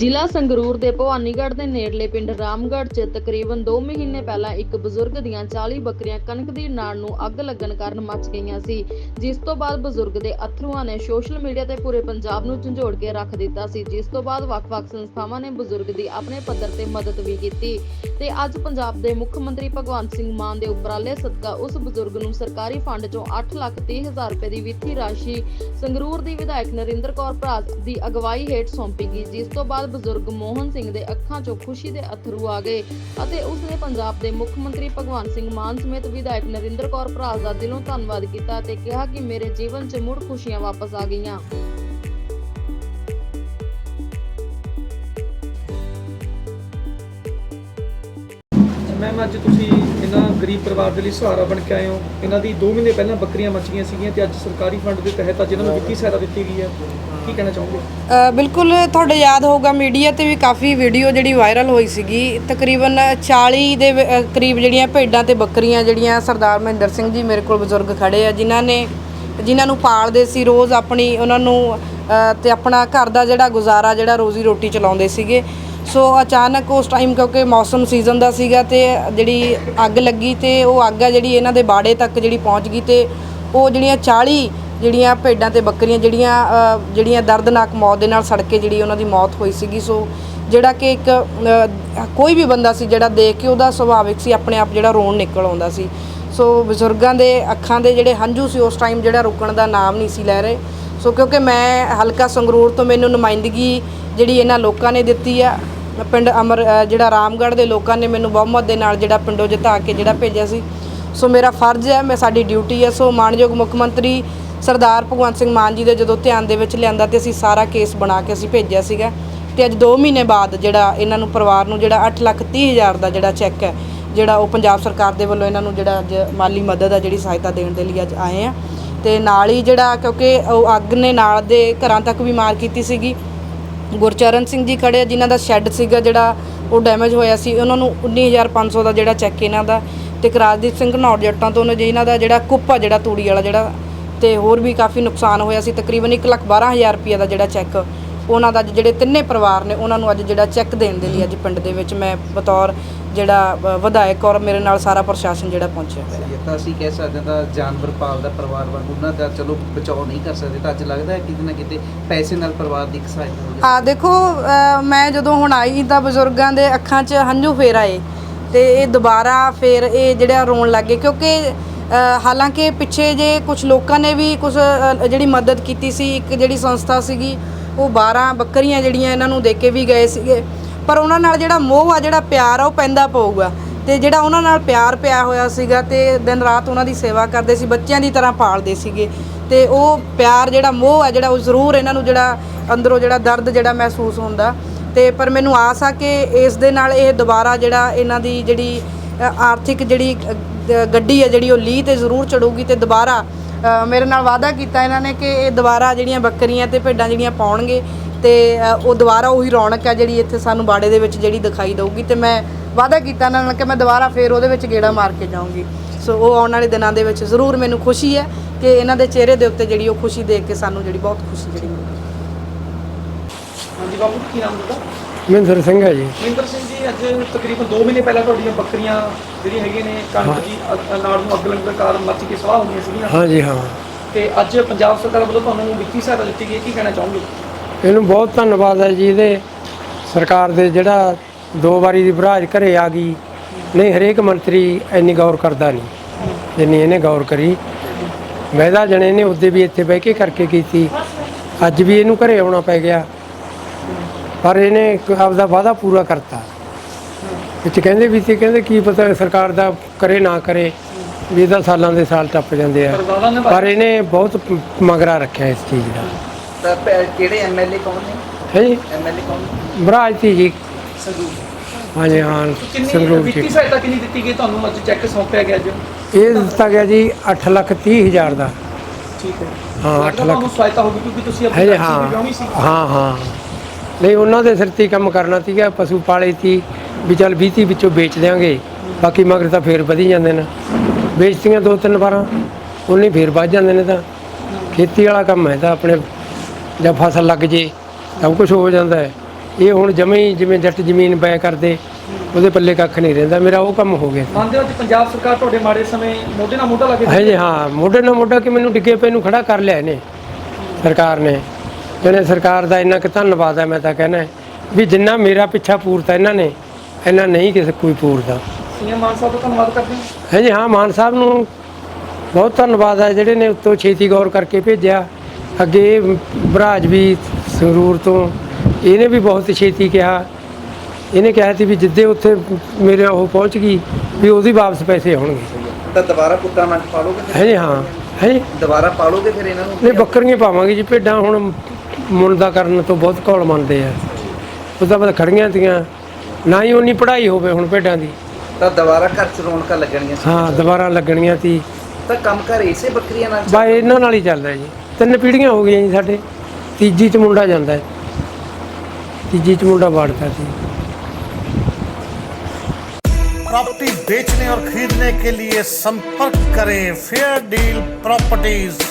ਜ਼ਿਲ੍ਹਾ ਸੰਗਰੂਰ ਦੇ ਭਵਾਨੀਗੜ੍ਹ ਦੇ ਨੇੜਲੇ ਪਿੰਡ ਰਾਮਗੜ੍ਹ 'ਚ ਤਕਰੀਬਨ 2 ਮਹੀਨੇ ਪਹਿਲਾਂ ਇੱਕ ਬਜ਼ੁਰਗ ਦੀਆਂ 40 ਬੱਕਰੀਆਂ ਕਣਕ ਦੀ ਨਾੜ ਨੂੰ ਅੱਗ ਲੱਗਣ ਕਾਰਨ ਮੱਚ ਗਈਆਂ ਸੀ, ਜਿਸ ਤੋਂ ਬਾਅਦ ਬਜ਼ੁਰਗ ਦੇ ਅਥਰੂਆਂ ਨੇ ਸੋਸ਼ਲ ਮੀਡੀਆ ਤੇ ਪੂਰੇ ਪੰਜਾਬ ਨੂੰ ਝੰਜੋੜ ਕੇ ਰੱਖ ਦਿੱਤਾ ਸੀ, ਜਿਸ ਤੋਂ ਬਾਅਦ ਵੱਖ-ਵੱਖ ਸੰਸਥਾਵਾਂ ਨੇ ਬਜ਼ੁਰਗ ਦੀ ਆਪਣੇ ਪੱਧਰ ਤੇ ਮਦਦ ਵੀ ਕੀਤੀ ਤੇ ਅੱਜ ਪੰਜਾਬ ਦੇ ਮੁੱਖ ਮੰਤਰੀ ਭਗਵੰਤ ਸਿੰਘ ਮਾਨ ਦੇ ਉਪਰਾਲੇ ਸਦਕਾ ਉਸ ਬਜ਼ੁਰਗ ਨੂੰ ਸਰਕਾਰੀ ਫੰਡ ਚੋਂ 8 ਲੱਖ 30 ਹਜ਼ਾਰ ਰੁਪਏ ਦੀ ਵਿੱਤੀ ਰਾਸ਼ੀ ਸੰਗਰੂਰ ਦੀ ਵਿਧਾਇਕ ਨਰਿੰਦਰ ਕੌਰ ਭਰਾ ਦੀ ਅਗਵਾਈ ਹੇਠ ਸੌਂਪੀ ਗਈ, ਜਿਸ ਤੋਂ ਬਾਅਦ ਬਜ਼ੁਰਗ ਮੋਹਨ ਸਿੰਘ ਦੇ ਅੱਖਾਂ 'ਚੋਂ ਖੁਸ਼ੀ ਦੇ ਅਥਰੂ ਆ ਗਏ ਅਤੇ ਉਸ ਨੇ ਪੰਜਾਬ ਦੇ ਮੁੱਖ ਮੰਤਰੀ ਭਗਵੰਤ ਸਿੰਘ ਮਾਨ ਸਮੇਤ ਵਿਧਾਇਕ ਨਰਿੰਦਰ ਕੌਰ ਭਰਾਤ ਦਾ ਦਿਲੋਂ ਧੰਨਵਾਦ ਕੀਤਾ ਤੇ ਕਿਹਾ ਕਿ ਮੇਰੇ ਜੀਵਨ 'ਚ ਮੁੜ ਖੁਸ਼ੀਆਂ ਵਾਪਸ ਆ ਗਈਆਂ। ਮੈਮ, ਅੱਜ ਤੁਸੀਂ ਇਹਨਾਂ ਗਰੀਬ ਪਰਿਵਾਰ ਦੇ ਲਈ ਸਹਾਰਾ ਬਣ ਕੇ ਆਏ ਹੋ। ਇਹਨਾਂ ਦੀ 2 ਮਹੀਨੇ ਪਹਿਲਾਂ ਬੱਕਰੀਆਂ ਮੱਚੀਆਂ ਗਈਆਂ ਸੀਗੀਆਂ ਤੇ ਅੱਜ ਸਰਕਾਰੀ ਫੰਡ ਦੇ ਤਹਿਤ ਅੱਜ ਇਹਨਾਂ ਨੂੰ ਵਿੱਤੀ ਸਹਾਇਤਾ ਦਿੱਤੀ ਗਈ ਹੈ। ਕੀ ਕਹਿਣਾ ਚਾਹੋਗੇ? ਅ, ਬਿਲਕੁਲ ਤੁਹਾਡੇ ਯਾਦ ਹੋਊਗਾ ਮੀਡੀਆ ਤੇ ਵੀ ਕਾਫੀ ਵੀਡੀਓ ਜਿਹੜੀ ਵਾਇਰਲ ਹੋਈ ਸੀਗੀ। ਤਕਰੀਬਨ 40 ਦੇ ਵ- ਅ, ਕਰੀਬ ਜਿਹੜੀਆਂ ਭੇਡਾਂ ਤੇ ਬੱਕਰੀਆਂ ਜਿਹੜੀਆਂ ਸਰਦਾਰ ਮਹਿੰਦਰ ਸਿੰਘ ਜੀ ਮੇਰੇ ਕੋਲ ਬਜ਼ੁਰਗ ਖੜੇ ਆ ਜਿਨ੍ਹਾਂ ਨੇ ਜਿਨ੍ਹਾਂ ਨੂੰ ਪਾਲਦੇ ਸੀ ਰੋਜ਼ ਆਪਣੀ ਉਹਨਾਂ ਨੂੰ ਅ, ਤੇ ਆਪਣਾ ਘਰ ਦਾ ਜਿਹੜਾ ਗੁਜ਼ਾਰਾ ਜਿਹੜਾ ਰੋਜ਼ੀ ਰੋਟੀ ਚਲਾਉਂਦੇ ਸੀਗੇ। ਸੋ ਅਚਾਨਕ ਉਸ ਟਾਈਮ ਕਿਉਂਕਿ ਮੌਸਮ ਸੀਜ਼ਨ ਦਾ ਸੀਗਾ ਤੇ ਜਿਹੜੀ ਅੱਗ ਲੱਗੀ ਤੇ ਉਹ ਅੱਗ ਆ ਜਿਹੜੀ ਇਹਨਾਂ ਦੇ ਬਾੜੇ ਤੱਕ ਜਿਹੜੀ ਪਹੁੰਚ ਗਈ ਤੇ ਉਹ ਜਿਹੜੀਆਂ 40 ਜਿਹੜੀਆਂ ਭੇਡਾਂ ਤੇ ਬੱਕਰੀਆਂ ਜਿਹੜੀਆਂ ਜਿਹੜੀਆਂ ਦਰਦਨਾਕ ਮੌਤ ਦੇ ਨਾਲ ਸੜ ਕੇ ਜਿਹੜੀ ਉਹਨਾਂ ਦੀ ਮੌਤ ਹੋਈ ਸੀਗੀ, ਸੋ ਜਿਹੜਾ ਕਿ ਇੱਕ ਕੋਈ ਵੀ ਬੰਦਾ ਸੀ ਜਿਹੜਾ ਦੇਖ ਕੇ ਉਹਦਾ ਸੁਭਾਵਿਕ ਸੀ, ਆਪਣੇ ਆਪ ਜਿਹੜਾ ਰੋਣ ਨਿਕਲ ਆਉਂਦਾ ਸੀ। ਸੋ ਬਜ਼ੁਰਗਾਂ ਦੇ ਅੱਖਾਂ ਦੇ ਜਿਹੜੇ ਹੰਝੂ ਸੀ, ਉਸ ਟਾਈਮ ਜਿਹੜਾ ਰੁਕਣ ਦਾ ਨਾਮ ਨਹੀਂ ਸੀ ਲੈ ਰਹੇ। ਸੋ ਕਿਉਂਕਿ ਮੈਂ ਹਲਕਾ ਸੰਗਰੂਰ ਤੋਂ ਮੈਨੂੰ ਨੁਮਾਇੰਦਗੀ ਜਿਹੜੀ ਇਹਨਾਂ ਲੋਕਾਂ ਨੇ ਦਿੱਤੀ ਆ, ਪਿੰਡ ਅਮਰ ਜਿਹੜਾ ਰਾਮਗੜ੍ਹ ਦੇ ਲੋਕਾਂ ਨੇ ਮੈਨੂੰ ਬਹੁਮਤ ਦੇ ਨਾਲ ਜਿਹੜਾ ਪਿੰਡੋਂ ਜਿਤਾ ਕੇ ਜਿਹੜਾ ਭੇਜਿਆ ਸੀ। ਸੋ ਮੇਰਾ ਫਰਜ਼ ਹੈ, ਮੈਂ ਸਾਡੀ ਡਿਊਟੀ ਹੈ, ਸੋ ਮਾਨਯੋਗ ਮੁੱਖ ਮੰਤਰੀ ਸਰਦਾਰ ਭਗਵੰਤ ਸਿੰਘ ਮਾਨ ਜੀ ਦੇ ਜਦੋਂ ਧਿਆਨ ਦੇ ਵਿੱਚ ਲਿਆਂਦਾ ਤੇ ਅਸੀਂ ਸਾਰਾ ਕੇਸ ਬਣਾ ਕੇ ਅਸੀਂ ਭੇਜਿਆ ਸੀਗਾ। ਤੇ ਅੱਜ 2 ਮਹੀਨੇ ਬਾਅਦ ਜਿਹੜਾ ਇਹਨਾਂ ਨੂੰ ਪਰਿਵਾਰ ਨੂੰ ਜਿਹੜਾ 8 ਲੱਖ 30 ਹਜ਼ਾਰ ਦਾ ਜਿਹੜਾ ਚੈੱਕ ਹੈ ਜਿਹੜਾ ਉਹ ਪੰਜਾਬ ਸਰਕਾਰ ਦੇ ਵੱਲੋਂ ਇਹਨਾਂ ਨੂੰ ਜਿਹੜਾ ਅੱਜ ਮਾਲੀ ਮਦਦ ਆ ਜਿਹੜੀ ਸਹਾਇਤਾ ਦੇਣ ਦੇ ਲਈ ਅੱਜ ਆਏ ਆ। ਤੇ ਨਾਲ ਹੀ ਜਿਹੜਾ ਕਿਉਂਕਿ ਉਹ ਅੱਗ ਨੇ ਨਾਲ ਦੇ ਘਰਾਂ ਤੱਕ ਵੀ ਮਾਰ ਕੀਤੀ ਸੀਗੀ। ਗੁਰਚਰਨ ਸਿੰਘ ਜੀ ਖੜੇ ਆ, ਜਿਨ੍ਹਾਂ ਦਾ ਸ਼ੈੱਡ ਸੀਗਾ ਜਿਹੜਾ ਉਹ ਡੈਮੇਜ ਹੋਇਆ ਸੀ ਉਹਨਾਂ ਨੂੰ 19500 ਦਾ ਜਿਹੜਾ ਚੈੱਕ ਇਹਨਾਂ ਦਾ। ਤੇ ਕਰਾਜਦੀਪ ਸਿੰਘ ਘਨੌਰ ਜੱਟਾਂ ਤੋਂ ਉਹਨਾਂ ਜਿਹਨਾਂ ਦਾ ਜਿਹੜਾ ਕੁੱਪ ਆ ਜਿਹੜਾ ਤੂੜੀ ਵਾਲਾ ਜਿਹੜਾ ਤੇ ਹੋਰ ਵੀ ਕਾਫੀ ਨੁਕਸਾਨ ਹੋਇਆ ਸੀ। ਤਕਰੀਬਨ 112000 ਰੁਪਏ ਦਾ ਜਿਹੜਾ ਚੈੱਕ ਉਹਨਾਂ ਦਾ ਅੱਜ ਜਿਹੜੇ ਤਿੰਨੇ ਪਰਿਵਾਰ ਨੇ ਉਹਨਾਂ ਨੂੰ ਅੱਜ ਜਿਹੜਾ ਚੈੱਕ ਦੇਣ ਦੇ ਲਈ ਅੱਜ ਪਿੰਡ ਦੇ ਵਿੱਚ ਮੈਂ ਬਤੌਰ ਜਿਹੜਾ ਵਿਧਾਇਕ ਔਰ ਮੇਰੇ ਨਾਲ ਸਾਰਾ ਪ੍ਰਸ਼ਾਸਨ ਜਿਹੜਾ ਪਹੁੰਚਿਆ ਹੋਇਆ। ਤਾਂ ਅਸੀਂ ਕਹਿ ਸਕਦੇ ਹਾਂ ਤਾਂ ਜਾਨਵਰ ਪਾਲਦਾ ਪਰਿਵਾਰ ਵਾਂਗ ਉਹਨਾਂ ਦਾ ਚਲੋ ਬਚਾਓ ਨਹੀਂ ਕਰ ਸਕਦੇ। ਤਾਂ ਅੱਜ ਲੱਗਦਾ ਹੈ ਕਿਤੇ ਨਾ ਕਿਤੇ ਪੈਸੇ ਨਾਲ ਪਰਿਵਾਰ ਦੀ ਸਹਾਇਤਾ ਹੋ ਆ ਦੇਖੋ ਮੈਂ ਜਦੋਂ ਹੁਣ ਆਈ ਤਾਂ ਬਜ਼ੁਰਗਾਂ ਦੇ ਅੱਖਾਂ 'ਚ ਹੰਝੂ ਫੇਰ ਆਏ ਤੇ ਇਹ ਦੁਬਾਰਾ ਫੇਰ ਇਹ ਜਿਹੜਾ ਰੋਣ ਲੱਗੇ ਕਿਉਂਕਿ ਹਾਲਾਂਕਿ ਪਿੱਛੇ ਜੇ ਕੁਝ ਲੋਕਾਂ ਨੇ ਵੀ ਕੁਝ ਜਿਹੜੀ ਮਦਦ ਕੀਤੀ ਸੀ, ਇੱਕ ਜਿਹੜੀ ਸੰਸਥਾ ਸੀਗੀ, ਉਹ 12 ਬੱਕਰੀਆਂ ਜਿਹੜੀਆਂ ਇਹਨਾਂ ਨੂੰ ਦੇ ਕੇ ਵੀ ਗਏ ਸੀਗੇ। ਪਰ ਉਹਨਾਂ ਨਾਲ ਜਿਹੜਾ ਮੋਹ ਆ, ਜਿਹੜਾ ਪਿਆਰ ਆ, ਉਹ ਪੈਂਦਾ ਪਊਗਾ। ਤੇ ਜਿਹੜਾ ਉਹਨਾਂ ਨਾਲ ਪਿਆਰ ਪਿਆ ਹੋਇਆ ਸੀਗਾ ਤੇ ਦਿਨ ਰਾਤ ਉਹਨਾਂ ਦੀ ਸੇਵਾ ਕਰਦੇ ਸੀ, ਬੱਚਿਆਂ ਦੀ ਤਰ੍ਹਾਂ ਪਾਲਦੇ ਸੀਗੇ। ਤੇ ਉਹ ਪਿਆਰ ਜਿਹੜਾ ਮੋਹ ਆ, ਜਿਹੜਾ ਉਹ ਜ਼ਰੂਰ ਇਹਨਾਂ ਨੂੰ ਜਿਹੜਾ ਅੰਦਰੋਂ ਜਿਹੜਾ ਦਰਦ ਜਿਹੜਾ ਮਹਿਸੂਸ ਹੁੰਦਾ। ਤੇ ਪਰ ਮੈਨੂੰ ਆਸ ਆ ਕਿ ਇਸ ਦੇ ਨਾਲ ਇਹ ਦੁਬਾਰਾ ਜਿਹੜਾ ਇਹਨਾਂ ਦੀ ਜਿਹੜੀ ਆਰਥਿਕ ਜਿਹੜੀ ਗੱਡੀ ਹੈ ਜਿਹੜੀ ਉਹ ਲੀਹ ਤੇ ਜ਼ਰੂਰ ਚੜੂਗੀ ਤੇ ਦੁਬਾਰਾ ਮੇਰੇ ਨਾਲ ਵਾਅਦਾ ਕੀਤਾ ਇਹਨਾਂ ਨੇ ਕਿ ਇਹ ਦੁਬਾਰਾ ਜਿਹੜੀਆਂ ਬੱਕਰੀਆਂ ਤੇ ਭੇਡਾਂ ਜਿਹੜੀਆਂ ਪਾਉਣਗੇ ਤੇ ਉਹ ਦੁਬਾਰਾ ਉਹੀ ਰੌਣਕ ਹੈ ਜਿਹੜੀ ਇੱਥੇ ਸਾਨੂੰ ਬਾੜੇ ਦੇ ਵਿੱਚ ਜਿਹੜੀ ਦਿਖਾਈ ਦਊਗੀ ਤੇ ਮੈਂ ਵਾਅਦਾ ਕੀਤਾ ਇਹਨਾਂ ਨਾਲ ਕਿ ਮੈਂ ਦੁਬਾਰਾ ਫੇਰ ਉਹਦੇ ਵਿੱਚ ਗੇੜਾ ਮਾਰ ਕੇ ਜਾਊਂਗੀ। ਸੋ ਉਹ ਆਉਣ ਵਾਲੇ ਦਿਨਾਂ ਦੇ ਵਿੱਚ ਜ਼ਰੂਰ ਮੈਨੂੰ ਖੁਸ਼ੀ ਹੈ ਕਿ ਇਹਨਾਂ ਦੇ ਚਿਹਰੇ ਦੇ ਉੱਤੇ ਜਿਹੜੀ ਉਹ ਖੁਸ਼ੀ ਦੇਖ ਕੇ ਸਾਨੂੰ ਜਿਹੜੀ ਬਹੁਤ ਖੁਸ਼ੀ ਜਿਹੜੀ ਮਿਲੇਗੀ ਹਾਂਜੀ ਬਾਬੂ ਕੀ ਨਾਮ ਤੁਹਾਡਾ? ਮਹਿੰਦਰ ਸਿੰਘ ਹੈ ਜੀ। ਮਹਿੰਦਰ ਸਿੰਘ ਜੀ ਅੱਜ ਤਕਰੀਬਨ 2 ਮਹੀਨੇ ਪਹਿਲਾਂ ਤੁਹਾਡੀਆਂ ਬੱਕਰੀਆਂ ਜਿਹੜੀਆਂ ਹੈਗੀਆਂ ਨੇ ਕਣਕ ਦੀ ਅ- ਨਾੜ ਨੂੰ ਅੱਗ ਲੱਗਣ ਕਾਰਨ ਮੱਚ ਕੇ ਸਵਾਹ ਹੋਈਆਂ ਸੀਗੀਆਂ। ਹਾਂਜੀ ਹਾਂ। ਤੇ ਅੱਜ ਪੰਜਾਬ ਸਰਕਾਰ ਵੱਲੋਂ ਤੁਹਾਨੂੰ ਵਿੱਤੀ ਸਹਾਇਤਾ ਦਿੱਤੀ ਗਈ ਹੈ ਕੀ ਕਹਿਣਾ ਚਾਹੋਗੇ? ਇਹਨੂੰ ਬਹੁਤ ਧੰਨਵਾਦ ਹੈ ਜੀ ਇਹਦੇ ਸਰਕਾਰ ਦੇ ਜਿਹੜਾ ਦੋ ਵਾਰੀ ਦੀ ਭਰਾਜ ਘਰੇ ਆ ਗਈ। ਨਹੀਂ ਹਰੇਕ ਮੰਤਰੀ ਇੰਨੀ ਗੌਰ ਕਰਦਾ ਨਹੀਂ ਜਿੰਨੀ ਇਹਨੇ ਗੌਰ ਕਰੀ। ਵੈਦਾ ਜਣੇ ਨੇ ਉਹਦੇ ਵੀ ਇੱਥੇ ਬਹਿ ਕੇ ਕਰਕੇ ਕੀਤੀ। ਅੱਜ ਵੀ ਇਹਨੂੰ ਘਰੇ ਆਉਣਾ ਪੈ ਗਿਆ। ਪਰ ਇਹਨੇ ਇੱਕ ਆਪਦਾ ਵਾਅਦਾ ਪੂਰਾ ਕਰਤਾ। ਵਿੱਚ ਕਹਿੰਦੇ ਵੀ ਸੀ ਕਹਿੰਦੇ ਕੀ ਪਤਾ ਸਰਕਾਰ ਦਾ ਕਰੇ ਨਾ ਕਰੇ ਵੀ ਇਹਦਾ ਸਾਲਾਂ ਦੇ ਸਾਲ ਟੱਪ ਜਾਂਦੇ ਆ। ਪਰ ਇਹਨੇ ਬਹੁਤ ਮਗਰਾ ਰੱਖਿਆ ਇਸ ਚੀਜ਼ ਦਾ। ਤਾਂ ਪੈ- ਕਿਹੜੇ ਐਮਐਲਏ ਕੌਣ ਨੇ? ਹੈ ਜੀ? ਐਮਐਲਏ ਕੌਣ ਨੇ? ਬਰਾਜ ਸੀ ਜੀ। ਸੰਗਰੂਰ। ਹਾਂਜੀ ਹਾਂ ਕਿੰਨੀ ਸੰਗਰੂਰ ਵਿੱਤੀ ਜੀ ਸਹਾਇਤਾ ਕਿੰਨੀ ਦਿੱਤੀ ਗਈ ਤੁਹਾਨੂੰ? ਅੱਜ ਚੈੱਕ ਸੌਂਪਿਆ ਗਿਆ ਅੱਜ ਇਹ ਦਿੱਤਾ ਗਿਆ ਜੀ 8 ਲੱਖ 30 ਹਜ਼ਾਰ ਦਾ। ਠੀਕ ਹੈ। ਹਾਂ, ਅੱਠ ਲੱਖ। ਤੁਹਾਨੂੰ ਸਹਾਇਤਾ ਹੋਗੀ ਕਿਉਂਕਿ ਤੁਸੀਂ ਹੈ ਆਪਣੀ ਜੀ ਹਾਂ ਹਾਂ। ਨਹੀਂ ਉਹਨਾਂ ਦੇ ਸਿਰ ਤੇ ਹੀ ਕੰਮ ਕਰਨਾ ਸੀਗਾ ਪਸ਼ੂ ਪਾਲੇ ਸੀ ਵੀ ਚੱਲ 20 ਵਿੱਚੋਂ ਵੇਚ ਦਿਆਂਗੇ ਬਾਕੀ ਮਗਰ ਤਾਂ ਫੇਰ ਵਧੀ ਜਾਂਦੇ ਨੇ। ਵੇਚਤੀਆਂ ਦੋ ਤਿੰਨ ਵਾਰਾਂ ਉਹਨੇ ਫੇਰ ਵੱਧ ਜਾਂਦੇ ਨੇ ਤਾਂ। ਖੇਤੀ ਵਾਲਾ ਕੰਮ ਹੈ ਤਾਂ ਆਪਣੇ ਜਦ ਫਸਲ ਲੱਗ ਜੇ ਸਭ ਕੁਝ ਹੋ ਜਾਂਦਾ ਹੈ। ਇਹ ਹੁਣ ਜਮੇ ਜਿਵੇਂ ਜੱਟ ਜ਼ਮੀਨ ਬੈ ਕਰਦੇ ਉਹਦੇ ਪੱਲੇ ਕੱਖ ਨਹੀਂ ਰਹਿੰਦਾ। ਮੇਰਾ ਉਹ ਕੰਮ ਹੋ ਗਿਆ। ਮੰਨਦੇ ਹੋ ਪੰਜਾਬ ਸਰਕਾਰ ਤੁਹਾਡੇ ਮਾੜੇ ਸਮੇਂ ਮੋਢੇ ਨਾਲ ਮੋਢਾ ਲਾ ਕੇ ਹੈ। ਮੋਢੇ ਨਾਲ ਮੋਢਾ ਕਿ ਮੈਨੂੰ ਡਿੱਗੇ ਪਏ ਨੂੰ ਖੜਾ ਕਰ ਲਿਆ ਇਹਨੇ ਸਰਕਾਰ ਨੇ। ਜਿਹਨੇ ਸਰਕਾਰ ਦਾ ਇੰਨਾ ਕੁ ਧੰਨਵਾਦ ਹੈ ਮੈਂ ਤਾਂ ਕਹਿਣਾ ਵੀ ਜਿੰਨਾ ਮੇਰਾ ਪਿੱਛਾ ਪੂਰਤਾ ਇਹਨਾਂ ਨੇ ਇਹਨਾਂ ਨਹੀਂ ਕਿਸੇ ਕੋਈ ਪੂਰਦਾ। ਸੀਐਮ ਮਾਨ ਸਾਹਿਬ ਦਾ ਧੰਨਵਾਦ ਕਰਦੇ ਹਾਂ। ਹੈ ਜੀ ਹਾਂ ਮਾਨ ਸਾਹਿਬ ਨੂੰ ਬਹੁਤ ਧੰਨਵਾਦ ਹੈ ਜਿਹੜੇ ਨੇ ਉੱਤੋਂ ਛੇਤੀ ਗੌਰ ਕਰਕੇ ਭੇਜਿਆ। ਅੱਗੇ ਬਰਾਜ ਵੀ ਸੰਗਰੂਰ ਤੋਂ ਇਹਨੇ ਵੀ ਬਹੁਤ ਛੇਤੀ ਕਿਹਾ। ਇਹਨੇ ਕਿਹਾ ਸੀ ਵੀ ਜਿੱਦੇ ਉੱਥੇ ਮੇਰੇ ਉਹ ਪਹੁੰਚ ਗਈ ਵੀ ਉਹਦੀ ਵਾਪਸ ਪੈਸੇ ਆਉਣਗੇ। ਤਾਂ ਦੁਬਾਰਾ ਪੁੱਤਾਂ ਨਾਲ ਪਾਲੋਗੇ ਫਿਰ? ਹੈ। ਜੀ ਹਾਂ ਦੁਬਾਰਾ ਪਾਲੋਗੇ ਫਿਰ ਇਹਨਾਂ ਨੂੰ? ਨਹੀਂ ਬੱਕਰੀਆਂ ਪਾਵਾਂਗੇ ਜੀ ਭੇਡਾਂ ਹੁਣ ਮੁੰਡਾ ਕਰਨ ਤੋਂ ਬਹੁਤ ਘੋਲ ਮੰਨਦੇ ਆ ਉਹ ਤਾਂ ਬਸ ਖੜੀਆਂ ਤੀਆਂ ਨਾ ਹੀ ਉਨੀ ਪੜ੍ਹਾਈ ਹੋਵੇ ਹੁਣ ਭੇਡਾਂ ਦੀ ਤਾਂ ਦੁਬਾਰਾ ਘਰ ਚ ਰੌਣਕਾਂ ਲੱਗਣਗੀਆਂ ਹਾਂ ਦੁਬਾਰਾ ਲੱਗਣੀਆਂ ਸੀ ਤਾਂ ਕੰਮ ਘਰ ਇਸੇ ਬੱਕਰੀਆਂ ਨਾਲ ਬਾ ਇਹਨਾਂ ਨਾਲ ਹੀ ਚੱਲਦਾ ਜੀ ਤਿੰਨ ਪੀੜ੍ਹੀਆਂ ਹੋ ਗਈਆਂ ਜੀ ਸਾਡੇ ਤੀਜੀ ਚ ਮੁੰਡਾ ਜਾਂਦਾ ਹੈ ਤੀਜੀ ਚ ਮੁੰਡਾ ਵਾੜਦਾ ਸੀ प्रॉपर्टी बेचने और खरीदने के लिए संपर्क करें फेयर डील प्रॉपर्टीज